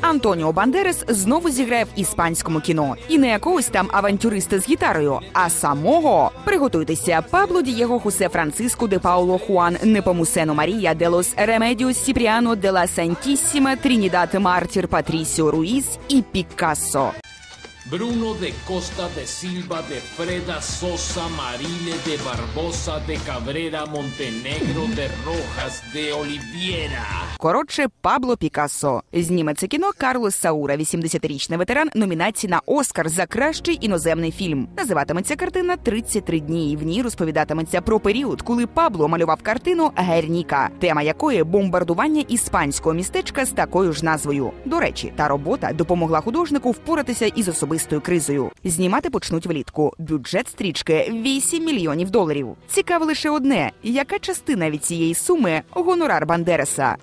Антоніо Бандерес знову зіграє в іспанському кіно, і не якогось там авантюриста з гітарою, а самого. Приготуйтеся Пабло Дієго Хусе Франциско де Пауло Хуан Непомусено Марія Делос Ремедіо Сіпріано Дела Сантісіма Трінідат Мартір Патрісіо Руїс і Пікассо. Bruno de Costa de Silva, de Freda Sosa, Marile de Barbosa, de Cabrera, Montenegro, de Rojas, de Oliviera. Коротше, Пабло Пікассо. Зніме це кіно Карлос Саура, 80-річний ветеран номінації на Оскар за кращий іноземний фільм. Називатиметься картина «33 дні. І в ній розповідатиметься про період, коли Пабло малював картину Герніка, тема якої бомбардування іспанського містечка з такою ж назвою. До речі, та робота допомогла художнику впоратися із особистою кризою. Знімати почнуть влітку. Бюджет стрічки 8 мільйонів доларів. Цікаво лише одне: яка частина від цієї суми гонорар Бандереса?